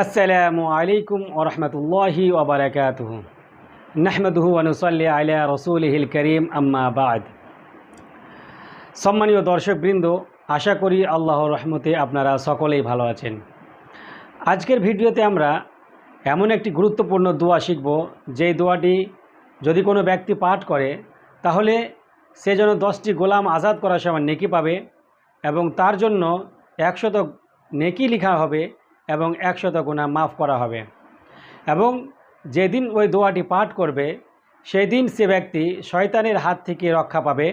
আসসালামু আলাইকুম ওরহমতুল্লাহি ওবরাকাতুহ নাহমদুহু অনুসল্লি আলা রসুলহিল করিম, আম্মা বাদ। সম্মানীয় দর্শকবৃন্দ, আশা করি আল্লাহর রহমতে আপনারা সকলেই ভালো আছেন। আজকের ভিডিওতে আমরা এমন একটি গুরুত্বপূর্ণ দোয়া শিখব, যেই দোয়াটি যদি কোনো ব্যক্তি পাঠ করে, তাহলে সে যেন দশটি গোলাম আজাদ করার সময় নেকি পাবে এবং তার জন্য একশত নেকি লেখা হবে এবং একশত গুণা মাফ করা হবে। এবং যেদিন ওই দোয়াটি পাঠ করবে সেই দিন সে ব্যক্তি শয়তানের হাত থেকে রক্ষা পাবে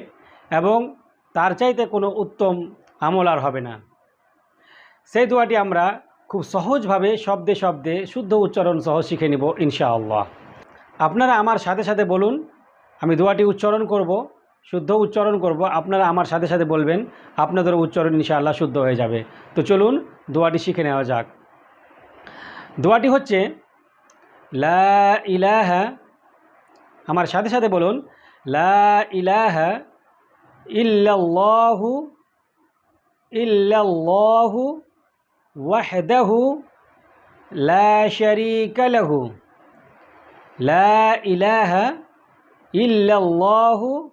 এবং তার চাইতে কোনো উত্তম আমল আর হবে না। সেই দোয়াটি আমরা খুব সহজভাবে শব্দে শব্দে শুদ্ধ উচ্চারণ সহ শিখে নিব ইনশাআল্লাহ। আপনারা আমার সাথে সাথে বলুন, আমি দোয়াটি উচ্চারণ করব, শুদ্ধ উচ্চারণ করব, আপনারা আমার সাথে সাথে বলবেন আপনাদের উচ্চারণ ইনশাআল্লাহ শুদ্ধ হয়ে যাবে। তো চলুন দোয়াটি শিখে নেওয়া যাক। দোয়াটি হচ্ছে, লা ইলাহা, আমার সাথে সাথে বলুন, লা ইলাহা ইল্লাল্লাহু ইল্লাল্লাহু ওয়াহদাহু লা শারীকা লাহু। লা ইলাহা ইল্লাল্লাহু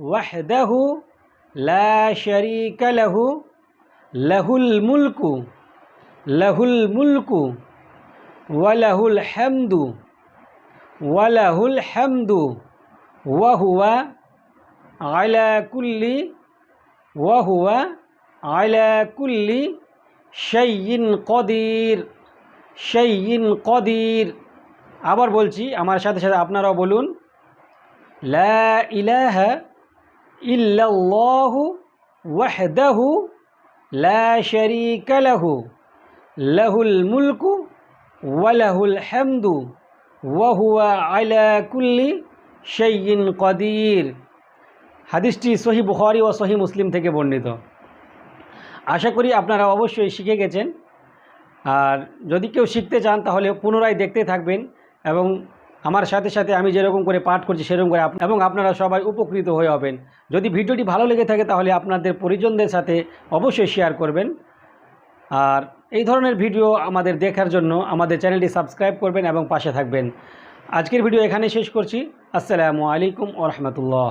ওয়াহদাহু লা লাহু, লাহুল মুলকু লাহুল মুলকু। ওয়ালাহুল হামদু ওয়ালাহুল হামদু ওয়াহুয়া আলা কুল্লি ওয়াহুয়া আলা কুল্লি কদির, শাইইন কদির। আবার বলছি, আমার সাথে সাথে আপনারাও বলুন, লা ইলাহা ইল্লাল্লাহু ওয়াহদাহু লা শারীকা লাহু, লাহুল মুলকু ওয়ালাহুল হামদু ওয়াহুয়া আলা কুল্লি শাইইন কদির। হাদিসটি সহি বুখারি ও সহি মুসলিম থেকে বর্ণিত। আশা করি আপনারা অবশ্যই শিখে গেছেন। আর যদি কেউ শিখতে চান, তাহলে পুনরায় দেখতে থাকবেন এবং আমার সাথে সাথে আমি যেরকম করে পাঠ করছি, সেরকম করে এবং আপনারা সবাই উপকৃত হয়ে হবেন। যদি ভিডিওটি ভালো লেগে থাকে, তাহলে আপনাদের পরিজনদের সাথে অবশ্যই শেয়ার করবেন। আর এই ধরনের ভিডিও আমাদের দেখার জন্য আমাদের চ্যানেলটি সাবস্ক্রাইব করবেন এবং পাশে থাকবেন। আজকের ভিডিও এখানে শেষ করছি। আসসালামু আলাইকুম ও রহমতুল্লাহ।